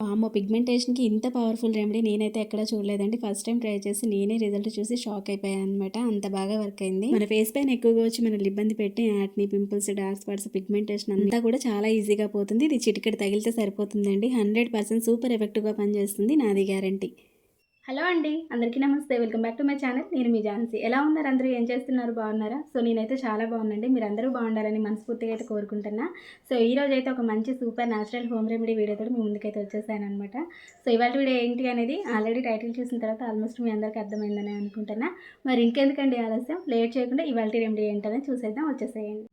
వామ్మో పిగ్మెంటేషన్కి ఇంత powerful remedy నేనైతే ఎక్కడ చూడలేదండి. ఫస్ట్ టైం ట్రై చేసి నేనే రిజల్ట్ చూసి షాక్ అయిపోయాను అనమాట అంత బాగా వర్క్ అయింది. మన ఫేస్ పైన ఎక్కువగా వచ్చి మనల్ని ఇబ్బంది పెట్టి యాట్ని పింపుల్స్ డార్క్ స్పాట్స్ పిగ్మెంటేషన్ అంతా కూడా చాలా ఈజీగా పోతుంది. ఇది చిటికెడు తగిలితే సరిపోతుందండి. హండ్రెడ్ పర్సెంట్ సూపర్ ఎఫెక్టివ్గా పనిచేస్తుంది. నాది గ్యారంటీ హలో అండి అందరికీ నమస్తే. Welcome back to my channel. నేను మీ ఝాన్సీ. ఎలా ఉన్నారు అందరూ? ఏం చేస్తున్నారు? బాగున్నారా? సో నేనైతే చాలా బాగున్నాండి మీరు అందరూ బాగుండాలని మనస్ఫూర్తిగా అయితే కోరుకుంటున్నా. సో ఈ రోజు అయితే ఒక మంచి సూపర్ న్యాచురల్ హోమ్ రెమెడీ వీడియోతో మీ ముందుకైతే వచ్చేసాను అనమాట సో ఇవాళ వీడియో ఏంటి అనేది ఆల్రెడీ టైటిల్ చూసిన తర్వాత ఆల్మోస్ట్ మీ అందరికీ అర్థమైందని అనుకుంటున్నా. మరి ఇంకెందుకండి ఆలస్యం? లేట్ చేయకుండా ఇవాళ రెమెడీ ఏంటనే చూసేద్దాం. వచ్చేసేయండి.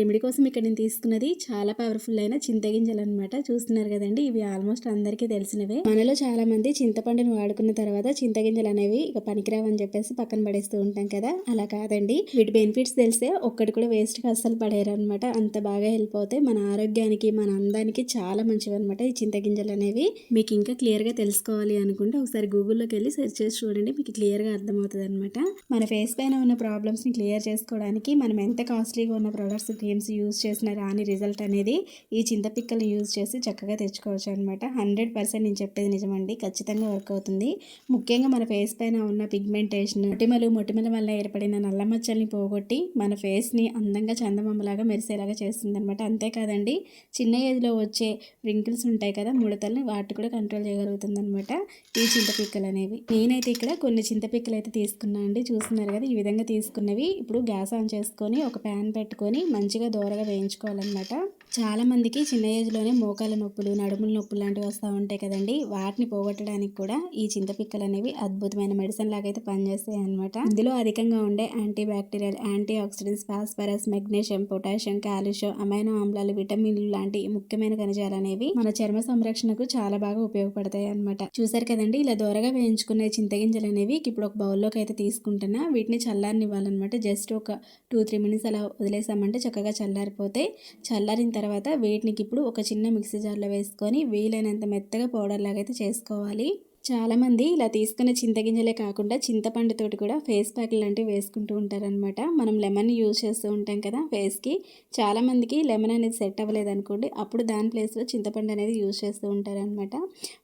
రెమెడీ కోసం ఇక్కడ నేను తీసుకున్నది చాలా పవర్ఫుల్ అయిన చింతగింజలు అనమాట చూస్తున్నారు కదండి ఇవి ఆల్మోస్ట్ అందరికీ తెలిసినవే. మనలో చాలా మంది చింతపండును వాడుకున్న తర్వాత చింతగింజలు అనేవి ఇక పనికిరావని చెప్పేసి పక్కన పడేస్తూ ఉంటాం కదా. అలా కాదండి వీటి బెనిఫిట్స్ తెలిస్తే ఒక్కటి కూడా వేస్ట్గా అస్సలు పడేరు అనమాట అంత బాగా హెల్ప్ అవుతాయి. మన ఆరోగ్యానికి మన అందానికి చాలా మంచివి అనమాట ఈ చింతగింజలు అనేవి మీకు ఇంకా క్లియర్గా తెలుసుకోవాలి అనుకుంటే ఒకసారి గూగుల్లోకి వెళ్ళి సెర్చ్ చేసి చూడండి మీకు క్లియర్గా అర్థమవుతుంది అనమాట మన ఫేస్ పైన ఉన్న ప్రాబ్లమ్స్ని క్లియర్ చేసుకోవడానికి మనం ఎంత కాస్ట్లీగా ఉన్న ప్రొడక్ట్స్ క్రీమ్స్ యూజ్ చేసిన రాని రిజల్ట్ అనేది ఈ చింతపిక్కలు యూజ్ చేసి చక్కగా తెచ్చుకోవచ్చు అనమాట హండ్రెడ్ పర్సెంట్ నేను చెప్పేది నిజమండి. ఖచ్చితంగా వర్క్ అవుతుంది. ముఖ్యంగా మన ఫేస్ పైన ఉన్న పిగ్మెంటేషన్ మొటిమలు మొటిమల వల్ల ఏర్పడిన నల్ల మచ్చల్ని పోగొట్టి మన ఫేస్ని అందంగా చందమామలాగా మెరిసేలాగా చేస్తుంది అనమాట అంతేకాదండి చిన్న ఏజ్లో వచ్చే రింకిల్స్ ఉంటాయి కదా ముడతల్ని వాటి కూడా కంట్రోల్ చేయగలుగుతుంది అనమాట ఈ చింతపిక్కలు అనేవి. నేనైతే ఇక్కడ కొన్ని చింతపిక్కలు అయితే తీసుకున్నా అండి. చూస్తున్నారు కదా ఈ విధంగా తీసుకున్నవి. ఇప్పుడు గ్యాస్ ఆన్ చేసుకొని ఒక ప్యాన్ పెట్టుకొని మంచి మంచిగా దోరగా వేయించుకోవాలన్నమాట. చాలా మందికి చిన్న ఏజ్లోనే మోకాల నొప్పులు నడుముల నొప్పులు లాంటివి వస్తూ ఉంటాయి కదండి. వాటిని పోగొట్టడానికి కూడా ఈ చింతపిక్కలు అనేవి అద్భుతమైన మెడిసిన్ లాగైతే పనిచేస్తాయి అనమాట ఇందులో అధికంగా ఉండే anti bacterial anti oxidants phosphorus magnesium potassium calcium amino ఆమ్లాలు విటమిన్లు లాంటి ముఖ్యమైన ఖనిజాలు అనేవి మన చర్మ సంరక్షణకు చాలా బాగా ఉపయోగపడతాయి అనమాట చూసారు కదండి ఇలా దూరగా వేయించుకునే చింతగింజలు అనేవి ఇప్పుడు ఒక బౌల్లోకి అయితే తీసుకుంటున్నా. వీటిని చల్లారనివ్వాలన్నమాట. జస్ట్ ఒక టూ త్రీ మినిట్స్ అలా వదిలేసామంటే చక్కగా చల్లారిపోతే చల్లారిన తర్వాత తర్వాత వీటిని ఇప్పుడు ఒక చిన్న మిక్సీ జార్లో వేసుకొని వీలైనంత మెత్తగా పౌడర్ లాగా అయితే చేసుకోవాలి. చాలామంది ఇలా తీసుకున్న చింతగింజలే కాకుండా చింతపండుతోటి కూడా ఫేస్ ప్యాక్ లాంటివి వేసుకుంటూ ఉంటారనమాట మనం లెమన్ యూజ్ చేస్తూ ఉంటాం కదా ఫేస్కి. చాలామందికి లెమన్ అనేది సెట్ అవ్వలేదు అనుకోండి అప్పుడు దాని ప్లేస్లో చింతపండు అనేది యూజ్ చేస్తూ ఉంటారనమాట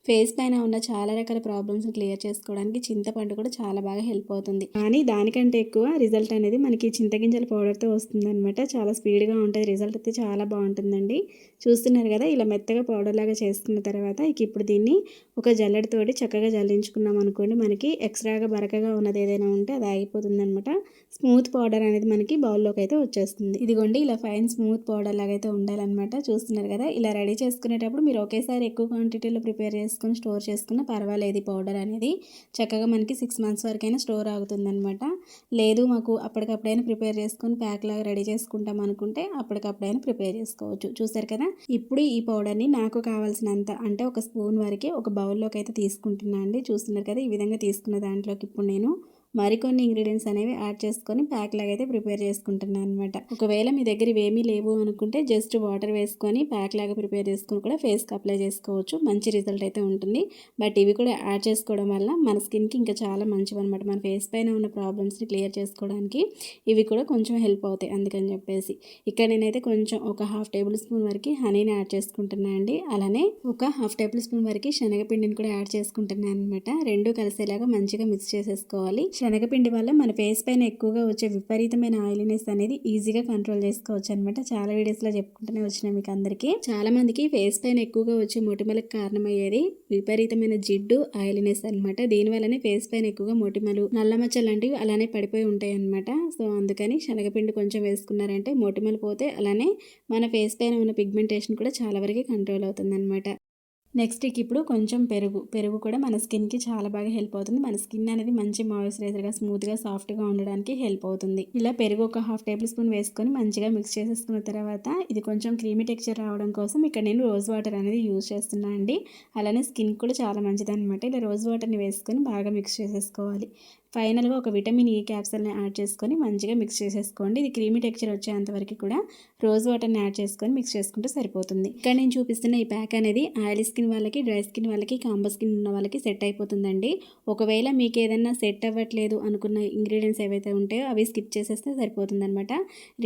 ఫేస్ పైన ఉన్న చాలా రకాల ప్రాబ్లమ్స్ క్లియర్ చేసుకోవడానికి చింతపండు కూడా చాలా బాగా హెల్ప్ అవుతుంది. కానీ దానికంటే ఎక్కువ రిజల్ట్ అనేది మనకి చింతగింజల పౌడర్తో వస్తుందన్నమాట. చాలా స్పీడ్గా ఉంటుంది రిజల్ట్ అయితే చాలా బాగుంటుందండి. చూస్తున్నారు కదా ఇలా మెత్తగా పౌడర్ లాగా చేసుకున్న తర్వాత ఇక ఇప్పుడు దీన్ని ఒక జల్లెడతోటి చక్కగా జల్లించుకున్నాం అనుకోండి మనకి ఎక్స్ట్రాగా బరకగా ఉన్నది ఏదైనా ఉంటే అది ఆగిపోతుంది అనమాట స్మూత్ పౌడర్ అనేది మనకి బౌల్లోకి అయితే వచ్చేస్తుంది. ఇదిగోండి ఇలా ఫైన్ స్మూత్ పౌడర్ లాగా అయితే ఉండాలన్నమాట. చూస్తున్నారు కదా ఇలా రెడీ చేసుకునేటప్పుడు మీరు ఒకేసారి ఎక్కువ క్వాంటిటీలో ప్రిపేర్ చేసుకుని స్టోర్ చేసుకున్న పర్వాలేదు పౌడర్ అనేది. చక్కగా మనకి సిక్స్ మంత్స్ వరకైనా స్టోర్ అవుతుందన్నమాట లేదు మాకు అప్పటికప్పుడైనా ప్రిపేర్ చేసుకుని ప్యాక్ లాగా రెడీ చేసుకుంటాం అనుకుంటే అప్పటికప్పుడైనా ప్రిపేర్ చేసుకోవచ్చు. చూసారు కదా ఇప్పుడు ఈ పౌడర్ని నాకు కావాల్సినంత అంటే ఒక స్పూన్ వరకే ఒక బౌల్లోకి అయితే తీసుకుంటున్నాను అండి. చూస్తున్నారు కదా ఈ విధంగా తీసుకున్న దాంట్లోకి ఇప్పుడు నేను మరికొన్ని ఇంగ్రీడియంట్స్ అనేవి యాడ్ చేసుకొని ప్యాక్ లాగా అయితే ప్రిపేర్ చేసుకుంటున్నాను అనమాట ఒకవేళ మీ దగ్గర ఇవేమీ లేవు అనుకుంటే జస్ట్ వాటర్ వేసుకొని ప్యాక్ లాగా ప్రిపేర్ చేసుకొని కూడా ఫేస్కి అప్లై చేసుకోవచ్చు. మంచి రిజల్ట్ అయితే ఉంటుంది. బట్ ఇవి కూడా యాడ్ చేసుకోవడం వల్ల మన స్కిన్కి ఇంకా చాలా మంచివి అనమాట మన ఫేస్ పైన ఉన్న ప్రాబ్లమ్స్ని క్లియర్ చేసుకోవడానికి ఇవి కూడా కొంచెం హెల్ప్ అవుతాయి అందుకని చెప్పేసి. ఇక్కడ నేనైతే కొంచెం ఒక హాఫ్ టేబుల్ స్పూన్ వరకు హనీని యాడ్ చేసుకుంటున్నాను అండి. అలానే ఒక హాఫ్ టేబుల్ స్పూన్ వరకు శనగపిండిని కూడా యాడ్ చేసుకుంటున్నాను అనమాట రెండు కలిసేలాగా మంచిగా మిక్స్ చేసేసుకోవాలి. శనగపిండి వల్ల మన ఫేస్ పైన ఎక్కువగా వచ్చే విపరీతమైన ఆయిలీనెస్ అనేది ఈజీగా కంట్రోల్ చేసుకోవచ్చు అనమాట చాలా వీడియోస్లో చెప్పుకుంటూనే వచ్చిన మీకు అందరికీ. చాలా మందికి ఫేస్ పైన ఎక్కువగా వచ్చే మొటిమలకు కారణమయ్యేది విపరీతమైన జిడ్డు ఆయిలీనెస్ అనమాట దీనివల్లనే ఫేస్ పైన ఎక్కువగా మొటిమలు నల్లమచ్చలు లాంటివి అలానే పడిపోయి ఉంటాయి అనమాట సో అందుకని శనగపిండి కొంచెం వేసుకున్నారంటే మొటిమలు పోతే అలానే మన ఫేస్ పైన ఉన్న పిగ్మెంటేషన్ కూడా చాలా వరకు కంట్రోల్ అవుతుంది అనమాట నెక్స్ట్ ఇప్పుడు కొంచెం పెరుగు. పెరుగు కూడా మన స్కిన్కి చాలా బాగా హెల్ప్ అవుతుంది. మన స్కిన్ అనేది మంచి మాయిశ్చరైజర్గా స్మూత్గా సాఫ్ట్గా ఉండడానికి హెల్ప్ అవుతుంది. ఇలా పెరుగు ఒక హాఫ్ టేబుల్ స్పూన్ వేసుకొని మంచిగా మిక్స్ చేసేసుకున్న తర్వాత ఇది కొంచెం క్రీమీ టెక్చర్ రావడం కోసం ఇక్కడ నేను రోజ్ వాటర్ అనేది యూజ్ చేస్తున్నాను అండి. అలానే స్కిన్ కూడా చాలా మంచిది అనమాట ఇలా రోజ్ వాటర్ని వేసుకొని బాగా మిక్స్ చేసేసుకోవాలి. ఫైనల్గా ఒక విటమిన్ ఈ క్యాప్సల్ని యాడ్ చేసుకొని మంచిగా మిక్స్ చేసేసుకోండి. ఇది క్రీమీ టెక్చర్ వచ్చేంతవరకు కూడా రోజ్ వాటర్ని యాడ్ చేసుకొని మిక్స్ చేసుకుంటే సరిపోతుంది. ఇక్కడ నేను చూపిస్తున్న ఈ ప్యాక్ అనేది ఆయిల్ స్కిన్ వాళ్ళకి డ్రై స్కిన్ వాళ్ళకి కాంబో స్కిన్ ఉన్న వాళ్ళకి సెట్ అయిపోతుందండి. ఒకవేళ మీకు ఏదైనా సెట్ అవ్వట్లేదు అనుకున్న ఇంగ్రీడియంట్స్ ఏవైతే ఉంటాయో అవి స్కిప్ చేసేస్తే సరిపోతుందనమాట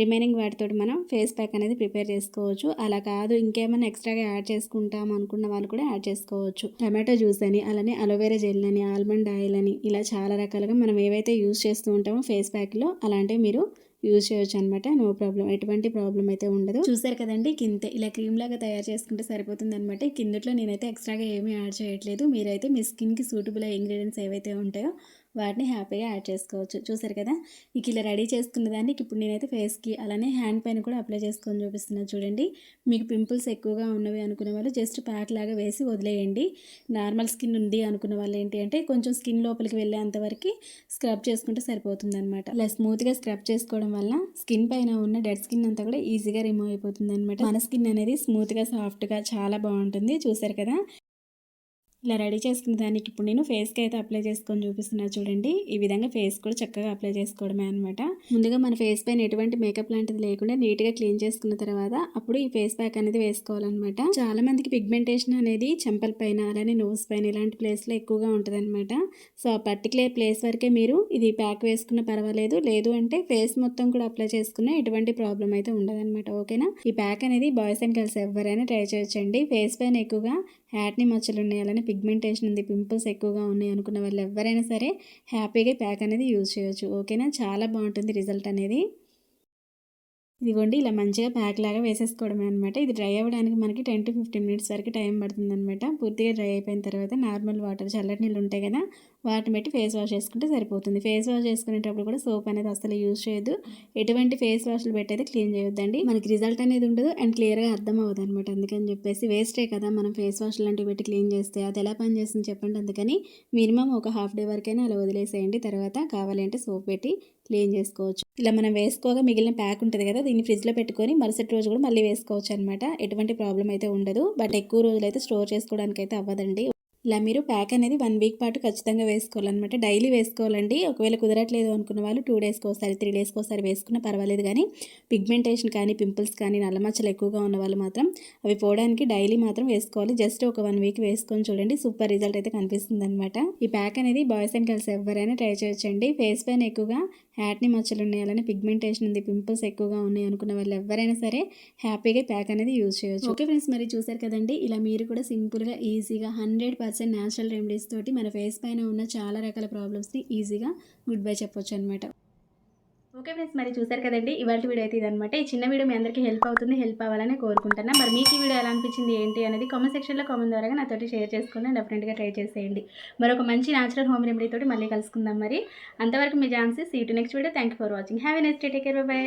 రిమైనింగ్ వాటితో మనం ఫేస్ ప్యాక్ అనేది ప్రిపేర్ చేసుకోవచ్చు. అలా కాదు ఇంకేమైనా ఎక్స్ట్రాగా యాడ్ చేసుకుంటాం అనుకున్న వాళ్ళు కూడా యాడ్ చేసుకోవచ్చు. టమాటో జ్యూస్ అని అలానే అలోవెరా జెల్ అని ఆల్మండ్ ఆయిల్ అని ఇలా చాలా రకాలుగా మనం ఏవైతే యూస్ చేస్తూ ఉంటామో ఫేస్ ప్యాక్లో అలాంటివి మీరు యూజ్ చేయొచ్చు అనమాట నో ప్రాబ్లం ఎటువంటి ప్రాబ్లం అయితే ఉండదు. చూసారు కదండి కింద ఇలా క్రీమ్ లాగా తయారు చేసుకుంటే సరిపోతుంది అనమాట కిందట్లో నేనైతే ఎక్స్ట్రాగా ఏమీ యాడ్ చేయట్లేదు. మీరైతే మీ స్కిన్కి సూటబుల్ అయ్యే ఇంగ్రీడియంట్స్ ఏవైతే ఉంటాయో వాటిని హ్యాపీగా యాడ్ చేసుకోవచ్చు. చూసారు కదా? ఇక ఇలా రెడీ చేసుకున్న దాన్ని ఇప్పుడు నేనైతే ఫేస్కి అలానే హ్యాండ్ పైన కూడా అప్లై చేసుకొని చూపిస్తున్నాను చూడండి. మీకు పింపుల్స్ ఎక్కువగా ఉన్నవి అనుకునే వాళ్ళు జస్ట్ ప్యాక్ లాగా వేసి వదిలేయండి. నార్మల్ స్కిన్ ఉంది అనుకున్న వాళ్ళు ఏంటి అంటే కొంచెం స్కిన్ లోపలికి వెళ్ళేంత వరకు స్క్రబ్ చేసుకుంటే సరిపోతుంది అనమాట ఇలా స్మూత్గా స్క్రబ్ చేసుకోవడం వల్ల స్కిన్ పైన ఉన్న డెడ్ స్కిన్ అంతా కూడా ఈజీగా రిమూవ్ అయిపోతుంది అనమాట మన స్కిన్ అనేది స్మూత్గా సాఫ్ట్గా చాలా బాగుంటుంది. చూసారు కదా? ఇలా రెడీ చేసుకున్న దానికి ఇప్పుడు నేను ఫేస్కి అయితే అప్లై చేసుకొని చూపిస్తున్నా చూడండి. ఈ విధంగా ఫేస్ కూడా చక్కగా అప్లై చేసుకోవడమే అనమాట ముందుగా మన ఫేస్ పైన ఎటువంటి మేకప్ లాంటిది లేకుండా నీట్గా క్లీన్ చేసుకున్న తర్వాత అప్పుడు ఈ ఫేస్ ప్యాక్ అనేది వేసుకోవాలన్నమాట. చాలా మందికి పిగ్మెంటేషన్ అనేది చెంపల పైన అలానే నోస్ పైన ఇలాంటి ప్లేస్లో ఎక్కువగా ఉంటుంది అనమాట సో ఆ పర్టికులర్ ప్లేస్ వరకే మీరు ఇది ప్యాక్ వేసుకున్న పర్వాలేదు. లేదు అంటే ఫేస్ మొత్తం కూడా అప్లై చేసుకున్న ఎటువంటి ప్రాబ్లం అయితే ఉండదన్నమాట. ఓకేనా? ఈ ప్యాక్ అనేది బాయ్స్ అండ్ గర్ల్స్ ఎవరైనా ట్రై చేయొచ్చండి. ఫేస్ పైన ఎక్కువగా హ్యాట్ని మచ్చలు ఉన్నాయి అలానే పిగ్మెంటేషన్ ఉంది పింపుల్స్ ఎక్కువగా ఉన్నాయి అనుకున్న వాళ్ళు ఎవరైనా సరే హ్యాపీగా ప్యాక్ అనేది యూజ్ చేయొచ్చు. ఓకేనా? చాలా బాగుంటుంది రిజల్ట్ అనేది. ఇదిగోండి ఇలా మంచిగా ప్యాక్ లాగా వేసేసుకోవడమే అనమాట ఇది డ్రై అవ్వడానికి మనకి టెన్ టు ఫిఫ్టీన్ మినిట్స్ వరకు టైం పడుతుంది అనమాట పూర్తిగా డ్రై అయిపోయిన తర్వాత నార్మల్ వాటర్ చల్లటి నీళ్ళు ఉంటాయి కదా వాటిని పెట్టి ఫేస్ వాష్ చేసుకుంటే సరిపోతుంది. ఫేస్ వాష్ చేసుకునేటప్పుడు కూడా సోప్ అనేది అసలు యూజ్ చేయొద్దు. ఎటువంటి ఫేస్ వాష్లు పెట్టయితే క్లీన్ చేయొద్దండి. మనకి రిజల్ట్ అనేది ఉండదు అండ్ క్లియర్గా అర్థం అవ్వదు అనమాట అందుకని చెప్పేసి వేస్టే కదా మనం ఫేస్ వాష్ లాంటివి పెట్టి క్లీన్ చేస్తే అది ఎలా పని చేస్తుంది చెప్పండి. అందుకని మినిమం ఒక హాఫ్ డే వరకైనా అలా వదిలేసేయండి. తర్వాత కావాలంటే సోప్ పెట్టి క్లీన్ చేసుకోవచ్చు. ఇలా మనం వేసుకోగా మిగిలిన ప్యాక్ ఉంటుంది కదా దీన్ని ఫ్రిడ్జ్లో పెట్టుకొని మరుసటి రోజు కూడా మళ్ళీ వేసుకోవచ్చు అనమాట ఎటువంటి ప్రాబ్లం అయితే ఉండదు. బట్ ఎక్కువ రోజులు అయితే స్టోర్ చేసుకోవడానికి అయితే అవ్వదండి. ఇలా మీరు ప్యాక్ అనేది వన్ వీక్ పాటు ఖచ్చితంగా వేసుకోవాలన్నమాట. డైలీ వేసుకోవాలండి. ఒకవేళ కుదరట్లేదు అనుకున్న వాళ్ళు టూ డేస్కి ఒకసారి త్రీ డేస్కి ఒకసారి వేసుకున్నా పర్వాలేదు కానీ పిగ్మెంటేషన్ కానీ పింపుల్స్ కానీ నల్లమచ్చలు ఎక్కువగా ఉన్న వాళ్ళు మాత్రం అవి పోవడానికి డైలీ మాత్రం వేసుకోవాలి. జస్ట్ ఒక వన్ వీక్ వేసుకొని చూడండి. సూపర్ రిజల్ట్ అయితే కనిపిస్తుంది అనమాట ఈ ప్యాక్ అనేది బాయ్స్ అండ్ గర్ల్స్ ఎవరైనా ట్రై చేయొచ్చండి. ఫేస్ పైన ఎక్కువగా యాట్ని మచ్చలు ఉన్నాయి అలానే పిగ్మెంటేషన్ ఉంది పింపుల్స్ ఎక్కువగా ఉన్నాయి అనుకున్న వాళ్ళు ఎవరైనా సరే హ్యాపీగా ప్యాక్ అనేది యూజ్ చేయొచ్చు. ఓకే ఫ్రెండ్స్ మరి చూసారు కదండి ఇలా మీరు కూడా సింపుల్గా ఈజీగా హండ్రెడ్ పర్సెంట్ న్యాచురల్ రెమెడీస్ తోటి మన ఫేస్ పైన ఉన్న చాలా రకాల ప్రాబ్లమ్స్ని ఈజీగా గుడ్ బై చెప్పొచ్చు అనమాట ఓకే ఫ్రెండ్స్ మరి చూసారు కదండి ఇవాళ వీడియో అయితే ఇదనమాట ఈ చిన్న వీడియో మీ అందరికీ హెల్ప్ అవుతుంది హెల్ప్ అవ్వాలని కోరుకుంటున్నా. మరి మీకు ఈ వీడియో ఎలా అనిపించింది ఏంటి అనేది కామెంట్ సెక్షన్లో కామెంట్ ద్వారా నాతోటి షేర్ చేసుకుని డెఫినెట్గా ట్రై చేసేయండి. మరొక మంచి న్యాచురల్ హోమ్ రెమెడీ తోటి మళ్ళీ కలుసుకుందాం మరి. అంతవరకు మీ chances see to next video thank you for watching have a next take care bye